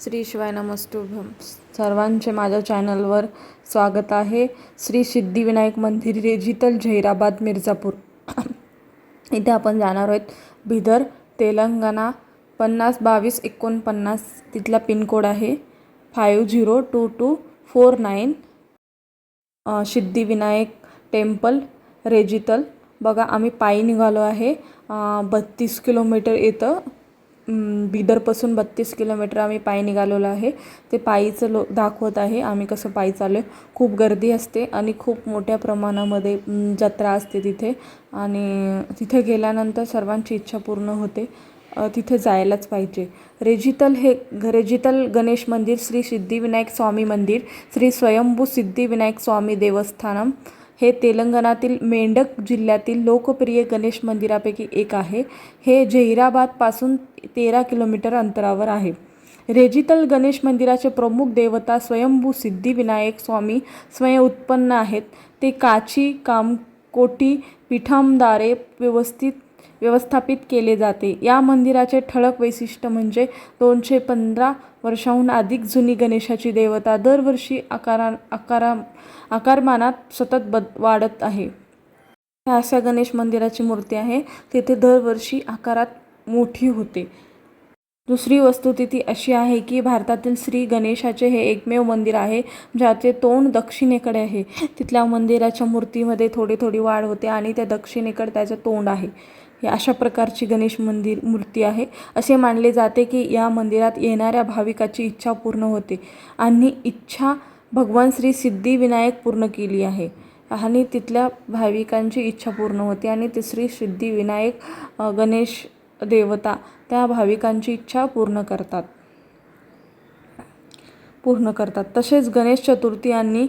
श्री शिवाय नमस्तुभ्यम सर्वांचे माझ्या चॅनलवर स्वागत आहे. श्री सिद्धिविनायक मंदिर रेजितल झैराबाद मिर्झापूर. इथे आपण जाणार आहोत. बिदर तेलंगणा पन्नास बावीस एकोणपन्नास. तिथला पिनकोड आहे. Five zero two two four nine. Siddhivinayak temple रेजितल. बघा आम्ही पायी निघालो आहे. बत्तीस किलोमीटर येतं. बिदरपासून बत्तीस किलोमीटर आम्ही पायी निघालेलो आहे. ते पायीचं लो दाखवत आहे. आम्ही कसं पायी चालू आहे खूप गर्दी असते आणि खूप मोठ्या प्रमाणामध्ये जत्रा असते तिथे. आणि तिथे गेल्यानंतर सर्वांची इच्छा पूर्ण होते. तिथे जायलाच पाहिजे. रेजितल हे रेजितल गणेश मंदिर श्री सिद्धिविनायक स्वामी मंदिर श्री स्वयंभू सिद्धिविनायक स्वामी देवस्थानम हे तेलंगणातील मेंढक जिल्ह्यातील लोकप्रिय गणेश मंदिरापैकी एक आहे. हे जहिराबादपासून तेरा किलोमीटर अंतरावर आहे. रेजितल गणेश मंदिराचे प्रमुख देवता स्वयंभू सिद्धिविनायक स्वामी स्वयं उत्पन्न आहेत. ते काची कामकोटी पीठांद्वारे व्यवस्थित व्यवस्थापित केले जाते. या मंदिराचे ठळक वैशिष्ट्य म्हणजे दोनशे पंधरा वर्षाहून अधिक जुनी गणेशाची देवता दरवर्षी आकारा आकारा आकारमानात सतत बद वाढत आहे. ह्या अशा गणेश मंदिराची मूर्ती आहे. तिथे दरवर्षी आकारात मोठी होते. दुसरी वस्तुस्थिती अशी आहे की भारतातील श्री गणेशाचे हे एकमेव मंदिर आहे ज्याचे तोंड दक्षिणेकडे आहे. तिथल्या मंदिराच्या मूर्तीमध्ये थोडी थोडी वाढ होते आणि त्या दक्षिणेकडे त्याचं तोंड आहे. हे अशा प्रकारची गणेश मंदिर मूर्ती आहे. असे मानले जाते की या मंदिरात येणाऱ्या भाविकाची इच्छा पूर्ण होते आणि इच्छा भगवान श्री सिद्धिविनायक पूर्ण केली आहे आणि तिथल्या भाविकांची इच्छा पूर्ण होते आणि ते श्री सिद्धिविनायक गणेश देवता त्या भाविकांची इच्छा पूर्ण करतात. पूर्ण करतात. तसेच गणेश चतुर्थी आणि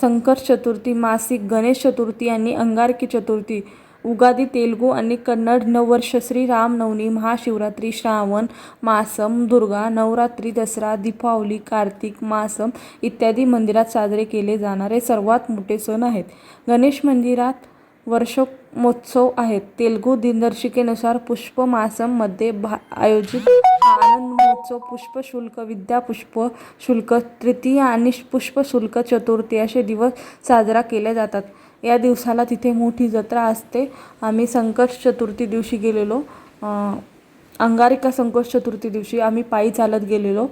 संकट चतुर्थी मासिक गणेश चतुर्थी आणि अंगारकी चतुर्थी उगादी तेलुगू आणि कन्नड नववर्ष श्री रामनवमी महाशिवरात्री श्रावण मासम दुर्गा नवरात्री दसरा दीपावली कार्तिक मासम इत्यादी मंदिरात साजरे केले जाणारे सर्वात मोठे सण आहेत. गणेश मंदिरात वर्षमोत्सव आहेत. तेलुगू दिनदर्शिकेनुसार पुष्प मासममध्ये भा आयोजित आनंद महोत्सव पुष्प शुल्क विद्या शुल्क तृतीय आणि पुष्प शुल्क चतुर्थी असे दिवस साजरा केले जातात. या दिवसाला तिथे मोठी जत्रा असते. आम्ही संकट चतुर्थी दिवशी गेलेलो. अंगारिका संकट चतुर्थी दिवशी आम्ही पायी चालत गेलेलो.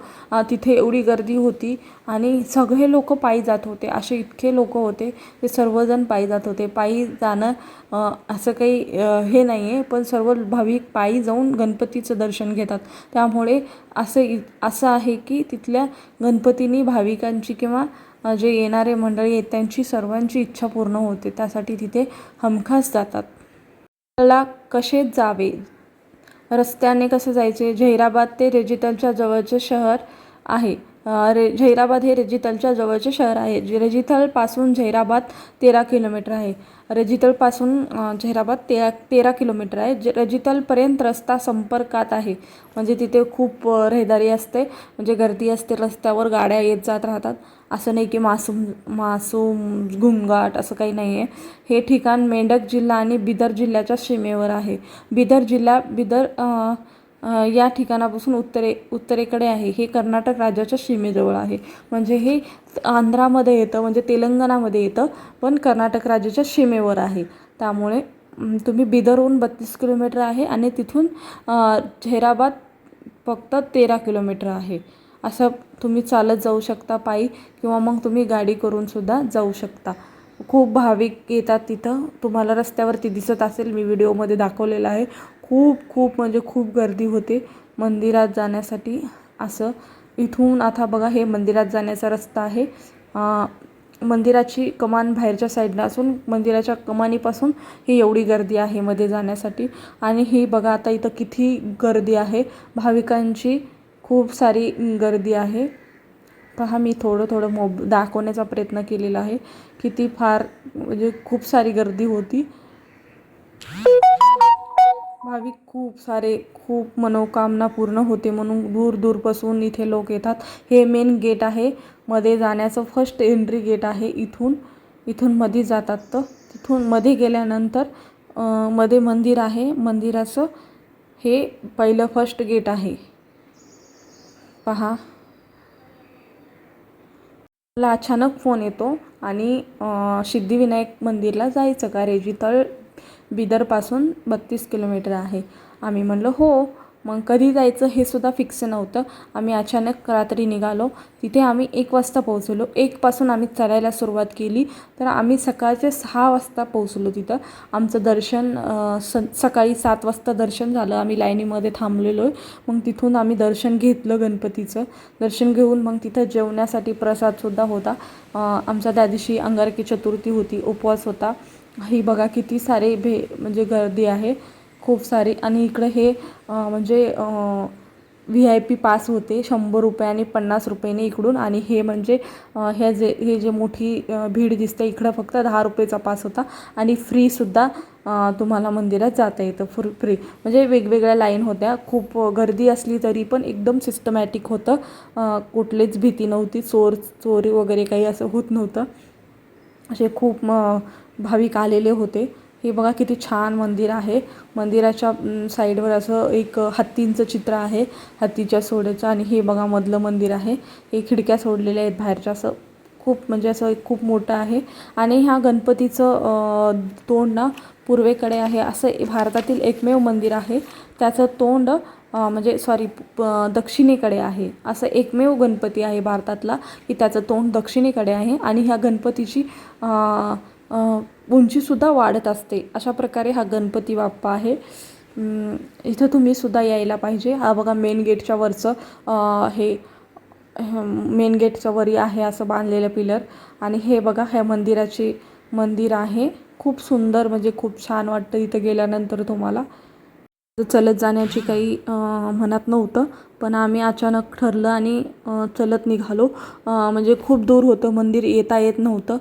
तिथे एवढी गर्दी होती आणि सगळे लोक पायी जात होते. असे इतके लोक होते ते सर्वजण पायी जात होते. पायी जाणं असं काही हे नाही आहे पण सर्व भाविक पायी जाऊन गणपतीचं दर्शन घेतात. त्यामुळे असं इ असं आहे की तिथल्या गणपतीनी भाविकांची किंवा जे येणारे मंडळी आहेत त्यांची सर्वांची इच्छा पूर्ण होते. त्यासाठी तिथे हमखास जातात. त्याला कसे जावे? रस्त्याने कसं जायचे? झैराबाद ते रेजिटलच्या जवळचे शहर आहे. रे झैराबाद हे रेजितलच्या जवळचे शहर आहे. जे रेजितलपासून झैराबाद तेरा किलोमीटर आहे. रेजितलपासून झैराबाद तेरा तेरा किलोमीटर आहे. जे रेजितलपर्यंत रस्ता संपर्कात आहे. म्हणजे तिथे खूप रहदारी असते. म्हणजे गर्दी असते रस्त्यावर गाड्या येत जात राहतात. असं नाही की मासूम मासूम घुमघाट असं काही नाही आहे हे ठिकाण मेंढक जिल्हा आणि बिदर जिल्ह्याच्या सीमेवर आहे. बिदर जिल्हा बिदर या ठिकाणापासून उत्तरे उत्तरेकडे आहे. हे कर्नाटक राज्याच्या सीमेजवळ आहे. म्हणजे हे आंध्रामध्ये येतं म्हणजे तेलंगणामध्ये येतं पण कर्नाटक राज्याच्या सीमेवर आहे. त्यामुळे तुम्ही बिदरहून बत्तीस किलोमीटर आहे आणि तिथून झेराबाद फक्त तेरा किलोमीटर आहे. असं तुम्ही चालत जाऊ शकता पायी किंवा मग तुम्ही गाडी करूनसुद्धा जाऊ शकता. खूप भाविक येतात तिथं. तुम्हाला रस्त्यावरती दिसत असेल मी व्हिडिओमध्ये दाखवलेलं आहे. खूप खूप म्हणजे खूप गर्दी होते मंदिरात जाण्यासाठी. असं इथून आता बघा हे मंदिरात जाण्याचा रस्ता आहे. मंदिराची कमान बाहेरच्या साईडला असून मंदिराच्या कमानीपासून ही एवढी गर्दी आहे मध्ये जाण्यासाठी. आणि ही बघा आता इथं किती गर्दी आहे. भाविकांची खूप सारी गर्दी आहे. पहा मी थोडं थोडं मोब दाखवण्याचा प्रयत्न केलेला आहे. किती फार म्हणजे खूप सारी गर्दी होती. भाविक खूप सारे खूप मनोकामना पूर्ण होते म्हणून दूर दूरपासून इथे लोक येतात. हे मेन गेट आहे. मध्ये जाण्याचं फर्स्ट एंट्री गेट आहे इथून. इथून मध्ये जातात तर. तिथून मध्ये गेल्यानंतरमध्ये मंदिर आहे. मंदिराचं हे पहिलं फर्स्ट गेट आहे. पहा. मला अचानक फोन येतो आणि सिद्धिविनायक मंदिरला जायचं. का रेजीतळ बिदरपासून बत्तीस किलोमीटर आहे. आम्ही म्हणलं हो. मग कधी जायचं हे सुद्धा फिक्स नव्हतं. आम्ही अचानक रात्री निघालो. तिथे आम्ही एक वाजता पोहोचलो. एकपासून आम्ही चढायला सुरुवात केली. तर आम्ही सकाळचे सहा वाजता पोहोचलो तिथं. आमचं दर्शन स सकाळी सात वाजता दर्शन झालं. आम्ही लाईनीमध्ये थांबलेलो. आहे मग तिथून आम्ही दर्शन घेतलं गणपतीचं. दर्शन घेऊन मग तिथं जेवण्यासाठी प्रसादसुद्धा होता. आमचा आमच्या त्या दिवशी अंगारकी चतुर्थी होती. उपवास होता. ही बघा किती सारे भे म्हणजे गर्दी आहे. खूप सारी. आणि इकडं हे म्हणजे व्ही आय पी पास होते. शंभर रुपये आणि पन्नास रुपयाने इकडून. आणि हे म्हणजे हे जे हे जे मोठी भीड दिसते इकडं फक्त दहा रुपयेचा पास होता. आणि फ्रीसुद्धा तुम्हाला मंदिरात जाता येतं. फुर फ्री म्हणजे वेगवेगळ्या लाईन होत्या. खूप गर्दी असली तरी पण एकदम सिस्टमॅटिक होतं. कुठलीच भीती नव्हती. चोर चोरी वगैरे काही असं होत नव्हतं. असे खूप म भाविक आलेले होते. हे बघा किती छान मंदिर आहे. मंदिराच्या साईडवर असं एक हत्तींचं चित्र आहे. हत्तीच्या सोड्याचं आणि हे बघा मधलं मंदिर आहे. हे खिडक्या सोडलेल्या आहेत बाहेरच्या असं. खूप म्हणजे असं एक खूप मोठं आहे. आणि ह्या गणपतीचं तोंड ना पूर्वेकडे आहे. असं भारतातील एकमेव मंदिर आहे. त्याचं तोंड म्हणजे सॉरी दक्षिणेकडे आहे. असं एकमेव गणपती आहे भारतातला की त्याचं तोंड दक्षिणेकडे आहे आणि ह्या गणपतीची उंचीसुद्धा वाढत असते. अशा प्रकारे हा गणपती बाप्पा आहे. इथं तुम्ही सुद्धा यायला पाहिजे. हा बघा मेन गेटच्या वरचं हे मेन गेटच्या वरी आहे असं बांधलेलं पिलर. आणि हे बघा ह्या मंदिराचे मंदिर आहे. खूप सुंदर म्हणजे खूप छान वाटतं इथं गेल्यानंतर तुम्हाला. चलत जाण्याची काही मनात नव्हतं. पण आम्ही अचानक ठरलं आणि चलत निघालो. म्हणजे खूप दूर होतं. मंदिर येता येत नव्हतं.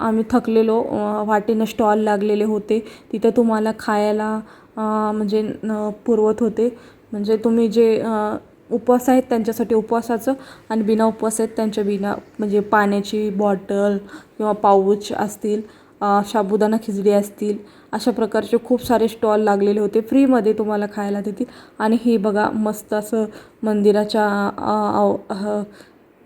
आम्ही थकलेलो. वाटेनं स्टॉल लागलेले होते. तिथं तुम्हाला खायला म्हणजे पुरवत होते. म्हणजे तुम्ही जे उपवास आहेत त्यांच्यासाठी उपवासाचं आणि बिना उपवास आहेत त्यांच्या बिना म्हणजे पाण्याची बॉटल किंवा पाऊच असतील साबुदाणा खिचडी असतील अशा प्रकारचे खूप सारे स्टॉल लागलेले होते. फ्रीमध्ये तुम्हाला खायला देतील. आणि हे बघा मस्त असं मंदिराच्या ह-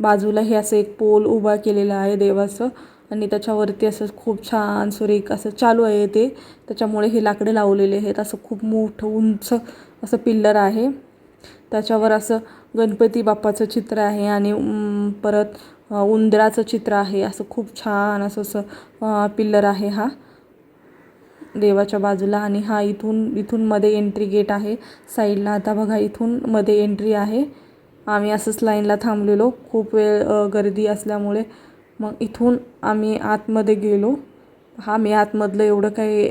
बाजूला हे असं एक पोल उभा केलेला आहे देवाचं. आणि त्याच्यावरती असं खूप छान सुरेख असं चालू आहे ते. त्याच्यामुळे हे लाकडं लावलेले आहेत. असं खूप मोठं उंच असं पिल्लर आहे. त्याच्यावर असं गणपती बाप्पाचं चित्र आहे आणि परत उंदराचं चित्र आहे. असं खूप छान असं असं पिल्लर आहे हा. देवाच्या बाजूला आणि हा इथून इथून मध्ये एंट्री गेट आहे. साईडला आता बघा इथून मध्ये एंट्री आहे. आम्ही असंच लाईनला थांबलेलो. खूप वेळ गर्दी असल्यामुळे मग इथून आम्ही आतमध्ये गेलो. हा मी आतमधलं एवढं काही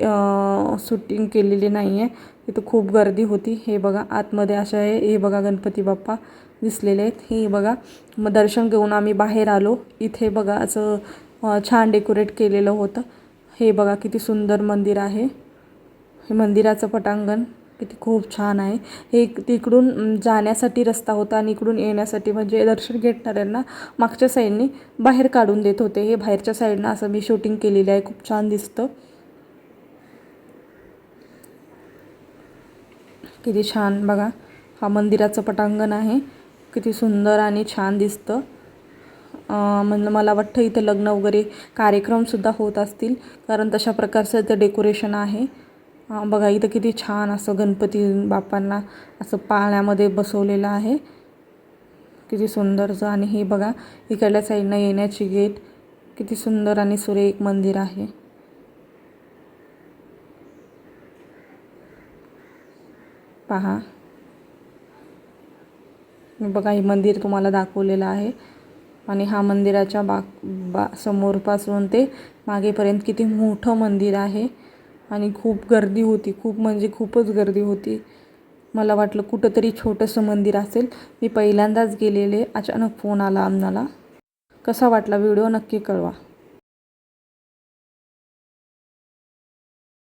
शूटिंग केलेली नाही आहे इथं खूप गर्दी होती. हे बघा आतमध्ये अशा आहे. हे बघा गणपती बाप्पा दिसलेले आहेत. हे बघा मग दर्शन घेऊन आम्ही बाहेर आलो. इथे बघा असं छान डेकोरेट केलेलं होतं. हे बघा किती सुंदर मंदिर आहे. हे मंदिराचं पटांगण किती खूप छान आहे. हे तिकडून जाण्यासाठी रस्ता होता आणि इकडून येण्यासाठी म्हणजे दर्शन घेणाऱ्यांना मागच्या साईडने बाहेर काढून देत होते. हे बाहेरच्या साईडनं असं मी शूटिंग केलेलं आहे. खूप छान दिसतं. किती छान बघा. हा मंदिराचं पटांगण आहे. किती सुंदर आणि छान दिसतं. अं, म्हणलं मला वाटतं इथं लग्न वगैरे कार्यक्रमसुद्धा होत असतील. कारण तशा प्रकारचं इथं डेकोरेशन आहे. बघा इथं किती छान असं गणपती बाप्पांना असं पाळण्यामध्ये बसवलेलं आहे. किती सुंदरचं आणि हे बघा इकडल्या साईडनं येण्याची गेट किती सुंदर आणि सुरेख मंदिर आहे. पहा. बघा हे मंदिर तुम्हाला दाखवलेलं आहे. आणि हा मंदिराच्या बाग बा समोरपासून ते मागेपर्यंत किती मोठं मंदिर आहे. आणि खूप गर्दी होती. खूप म्हणजे खूपच गर्दी होती. मला वाटलं कुठंतरी छोटंसं मंदिर असेल. मी पहिल्यांदाच गेलेले. अचानक फोन आला आम्हाला. कसा वाटला व्हिडिओ नक्की कळवा.